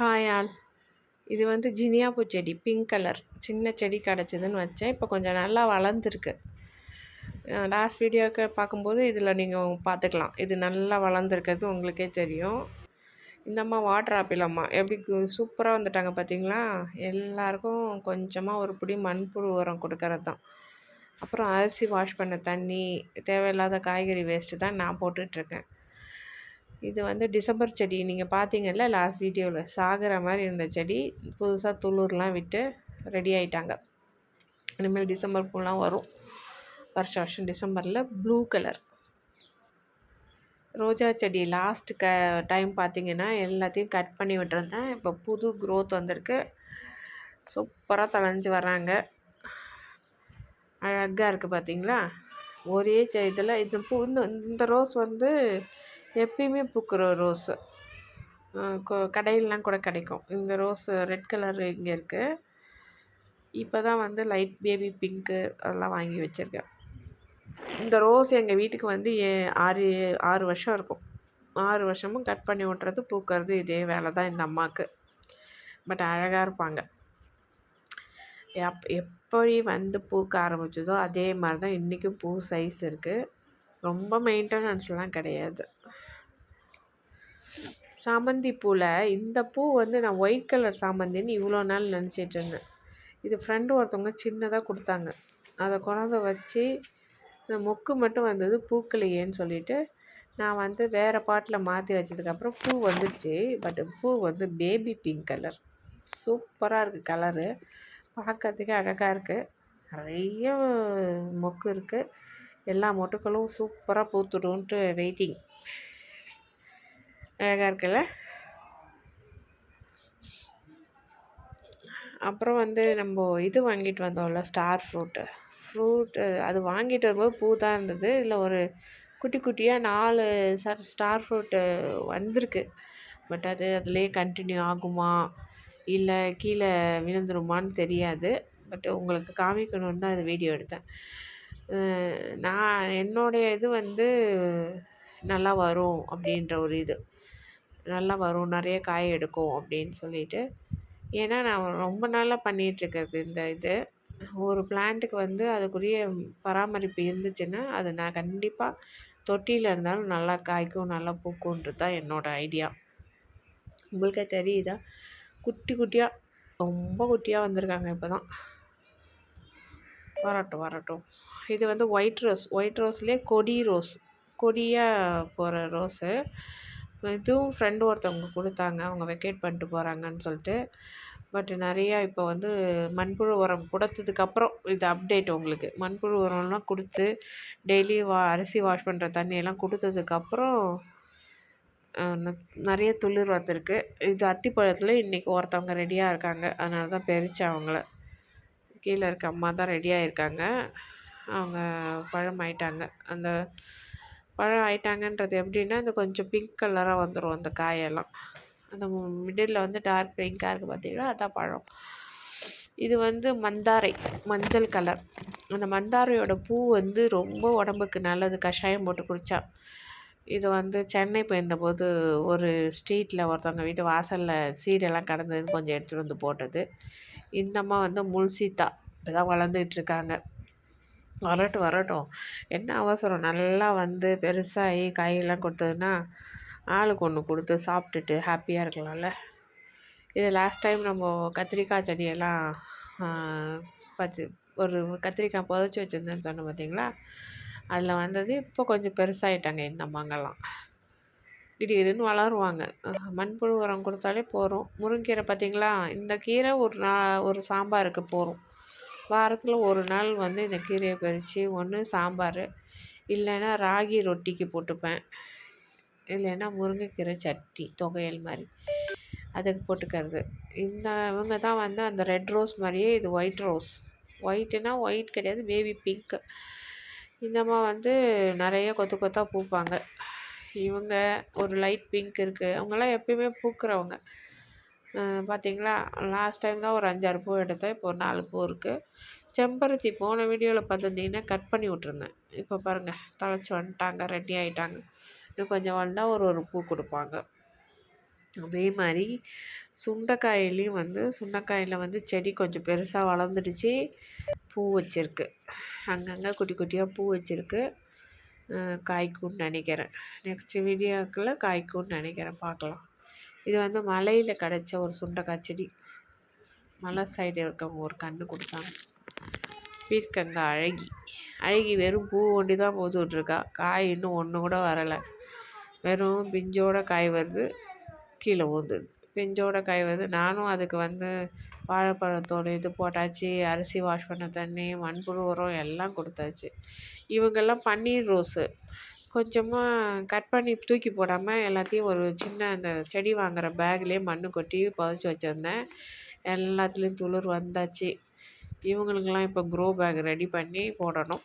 Hi all இது வந்து ஜினியா செடி பிங்க் கலர் சின்ன செடி கிடச்சிதுன்னு வச்சேன். இப்போ கொஞ்சம் நல்லா வளர்ந்துருக்கு. லாஸ்ட் வீடியோவுக்கு பார்க்கும்போது இதில் நீங்கள் பார்த்துக்கலாம். இது நல்லா வளர்ந்துருக்கிறது உங்களுக்கே தெரியும். இந்த அம்மா வாட்டர் ஆப்பிள் அம்மா. எப்படி சூப்பராக வந்துட்டாங்க பார்த்தீங்களா? எல்லாருக்கும் கொஞ்சமாக ஒரு பிடி மண்புழு உரம் கொடுக்கறது தான். அப்புறம் அரிசி வாஷ் பண்ண தண்ணி தேவையில்லாத காய்கறி வேஸ்ட்டு தான் நான் போட்டுட்ருக்கேன் இது வந்து டிசம்பர் செடி. நீங்கள் பார்த்தீங்கல்ல லாஸ்ட் வீடியோவில் சாகிற மாதிரி இருந்த செடி புதுசாக துளுர்லாம் விட்டு ரெடி ஆகிட்டாங்க இனிமேல் டிசம்பர் பூலாம் வரும். வருஷ வருஷம் டிசம்பரில் ப்ளூ கலர் ரோஜா செடி லாஸ்ட் க டைம் பார்த்தீங்கன்னா எல்லாத்தையும் கட் பண்ணி விட்டுருந்தேன். இப்போ புது க்ரோத் வந்திருக்கு. சூப்பராக தளைஞ்சு வராங்க அழகாக இருக்குது பார்த்தீங்களா ஒரே இதில் இந்த பூ இந்த இந்த ரோஸ் வந்து எப்பயுமே பூக்கிற ரோஸு. கடையிலலாம் கூட கிடைக்கும். இந்த ரோஸ் ரெட் கலர் இங்கே இருக்குது இப்போ தான் வந்து லைட் பேபி பிங்க்கு அதெல்லாம் வாங்கி வச்சுருக்கேன். இந்த ரோஸ் எங்கள் வீட்டுக்கு வந்து ஏ ஆறு ஆறு வருஷம் இருக்கும். ஆறு வருஷமும் கட் பண்ணி விட்றது பூக்கிறது இதே வேலை தான் இந்த அம்மாவுக்கு பட் அழகாக இருப்பாங்க. எப் எப்படி வந்து பூக்க ஆரம்பிச்சதோ அதே மாதிரி தான் இன்றைக்கும் பூ சைஸ் இருக்குது ரொம்ப மெயின்டெனன்ஸ்லாம் கிடையாது. சாமந்தி பூவில் இந்த பூ வந்து நான் ஒயிட் கலர் சாமந்தின்னு இவ்வளோ நாள் நினச்சிட்டு இருந்தேன். இது ஃப்ரெண்டு ஒருத்தவங்க சின்னதாக கொடுத்தாங்க. அதை கொண்டாந்து வச்சு இந்த மொக்கு மட்டும் வந்தது பூக்கலையேன்னு சொல்லிவிட்டு நான் வந்து வேறு பாட்டில் மாற்றி வச்சதுக்கப்புறம் பூ வந்துடுச்சு பட் பூ வந்து பேபி பிங்க் கலர் சூப்பராக இருக்குது கலரு பார்க்கறதுக்கே அழகாக இருக்குது நிறைய மொக்கு இருக்குது எல்லா மொட்டுக்களும் சூப்பராக பூத்துடும்ன்ட்டு வெயிட்டிங் அழகாக இருக்குல்ல? அப்புறம் வந்து நம்ம இது வாங்கிட்டு வந்தோம்ல ஸ்டார் ஃப்ரூட்டு ஃப்ரூட்டு அது வாங்கிட்டு வரும்போது பூ தான் இருந்தது. இதில் ஒரு குட்டி குட்டியாக நாலு ஸ்டார் ஃப்ரூட்டு வந்திருக்கு. பட் அது அதிலே கண்டினியூ ஆகுமா? இல்லை கீழே விழுந்துருமான்னு தெரியாது. பட் உங்களுக்கு காமிக்கணுன்னு தான் அது வீடியோ எடுத்தேன். நான் என்னுடைய இது வந்து நல்லா வரும் அப்படின்ற ஒரு இது. நல்லா வரும் நிறைய காய் எடுக்கும் அப்படின்னு சொல்லிட்டு. ஏன்னா நான் ரொம்ப நாளாக பண்ணிகிட்ருக்கிறது இந்த இது. ஒரு பிளான்ட்டுக்கு வந்து அதுக்குரிய பராமரிப்பு இருந்துச்சுன்னா அது நான் கண்டிப்பாக தொட்டியில் இருந்தாலும் நல்லா காய்க்கும் நல்லா பூக்குன்றது தான் என்னோடய ஐடியா உங்களுக்கே தெரியுதா? குட்டி குட்டியாக ரொம்ப குட்டியாக வந்திருக்காங்க இப்போ தான் வரட்டும் வரட்டும். இது வந்து ஒயிட் ரோஸ் ஒயிட் ரோஸ்லேயே கொடி ரோஸ் கொடியாக போகிற ரோஸு இதுவும் ஃப்ரெண்டு ஒருத்தவங்க கொடுத்தாங்க அவங்க வெக்கேட் பண்ணிட்டு போகிறாங்கன்னு சொல்லிட்டு. பட் நிறையா இப்போ வந்து மண்புழு உரம் கொடுத்ததுக்கப்புறம் இது அப்டேட் உங்களுக்கு. மண்புழு உரம்லாம் கொடுத்து டெய்லி வா அரிசி வாஷ் பண்ணுற தண்ணியெல்லாம் கொடுத்ததுக்கப்புறம் நிறைய துளிர் வந்திருக்கு இது அத்திப்பழத்தில் இன்றைக்கி ஒருத்தவங்க ரெடியாக இருக்காங்க. அதனால தான் பறித்தேன் அவங்கள. கீழே இருக்க அம்மா தான் ரெடியாக இருக்காங்க அவங்க பழம் ஆயிட்டாங்க. அந்த பழம் ஆயிட்டாங்கன்றது எப்படின்னா இந்த கொஞ்சம் பிங்க் கலராக வந்துடும் அந்த காயெல்லாம். அந்த மிடில் வந்து டார்க் பிங்காக இருக்குது பார்த்தீங்கன்னா அதான் பழம். இது வந்து மந்தாரை மஞ்சள் கலர் அந்த மந்தாரையோட பூ வந்து ரொம்ப உடம்புக்கு நல்லது. கஷாயம் போட்டு குடித்தா இது வந்து சென்னை போயிருந்தபோது ஒரு ஸ்ட்ரீட்டில் ஒருத்தவங்க வீட்டு வாசலில் சீடெல்லாம் கடந்தது கொஞ்சம் எடுத்துகிட்டு வந்து போட்டது. இந்த அம்மா வந்து முல்சீத்தா இப்போ தான் வளர்ந்துட்டுருக்காங்க வரட்டும் வரட்டும். என்ன அவசரம்? நல்லா வந்து பெருசாகி காயெல்லாம் கொடுத்ததுன்னா ஆளுக்கு ஒன்று கொடுத்து சாப்பிட்டுட்டு ஹாப்பியாக இருக்கலாம்ல. இது லாஸ்ட் டைம் நம்ம கத்திரிக்காய் செடியெல்லாம் பத்து ஒரு கத்திரிக்காய் புதைச்சி வச்சுருந்தேன்னு சொன்னேன் பார்த்தீங்களா அதில் வந்தது இப்போ கொஞ்சம் பெருசாகிட்டாங்க இந்த அம்மாங்கெல்லாம். திடீர்னு வளருவாங்க. மண்புழு உரம் கொடுத்தாலே போகிறோம் முருங்கீரை பார்த்திங்களா இந்த கீரை ஒரு நா ஒரு சாம்பாருக்கு போகிறோம் வாரத்தில் ஒரு நாள் வந்து இந்த கீரையை பறித்து ஒன்று சாம்பார் இல்லைன்னா ராகி ரொட்டிக்கு போட்டுப்பேன். இல்லைன்னா முருங்கைக்கீரை சட்னி தொகையல் மாதிரி. அதுக்கு போட்டுக்கிறது. இந்த இவங்க தான் வந்து அந்த ரெட் ரோஸ் மாதிரியே இது ஒயிட் ரோஸ். ஒயிட்டுனா ஒயிட் கிடையாது பேபி பிங்க்கு இந்தம்மா வந்து நிறைய கொத்து கொத்தாக பூப்பாங்க. இவங்க ஒரு லைட் பிங்க் இருக்குது அவங்கெல்லாம் எப்பயுமே பூக்கிறவங்க. பார்த்தீங்களா லாஸ்ட் டைம் தான் ஒரு அஞ்சாறு பூ எடுத்தேன். இப்போ ஒரு நாலு பூ இருக்குது செம்பருத்தி போன வீடியோவில் பார்த்துருந்தீங்கன்னா கட் பண்ணி விட்ருந்தேன் இப்போ பாருங்கள் தொலைச்சி வந்துட்டாங்க ரெடி ஆகிட்டாங்க இன்னும் கொஞ்சம் வந்தால் ஒரு ஒரு பூ கொடுப்பாங்க. அதே மாதிரி சுண்டைக்காயிலையும் வந்து சுண்டைக்காயில் வந்து செடி கொஞ்சம் பெருசாக வளர்ந்துடுச்சு. பூ வச்சுருக்கு. அங்கங்கே குட்டி குட்டியாக பூ வச்சுருக்கு. காய்க்கும்னு நினைக்கிறேன். நெக்ஸ்ட்டு வீடியோக்குள்ளே காய்க்கும்னு நினைக்கிறேன். பார்க்கலாம். இது வந்து மலையில் கிடச்ச ஒரு சுண்டைக்காய் செடி. மலை சைடு இருக்கவங்க ஒரு கன்று கொடுத்தாங்க. பீர்க்கங்காய் அழகி. அழகி வெறும் பூ ஒண்டி தான் போட்டுட்ருக்கா காய் இன்னும் ஒன்று கூட வரலை. வெறும் பிஞ்சோட காய் வருது. கீழே ஊந்துடுது பிஞ்சோட கை வந்து நானும் அதுக்கு வந்து வாழைப்பழத்தோட இது போட்டாச்சு அரிசி வாஷ் பண்ண தண்ணி மண்புழு உரம் எல்லாம் கொடுத்தாச்சு. இவங்கெல்லாம் பன்னீர் ரோஸு. கொஞ்சமாக கட் பண்ணி தூக்கி போடாமல் எல்லாத்தையும் ஒரு சின்ன அந்த செடி வாங்குகிற பேக்லேயே மண் கொட்டி புதைச்சி வச்சுருந்தேன். எல்லாத்துலேயும் துளிர் வந்தாச்சு. இவங்களுக்கெல்லாம் இப்போ க்ரோ பேக் ரெடி பண்ணி போடணும்.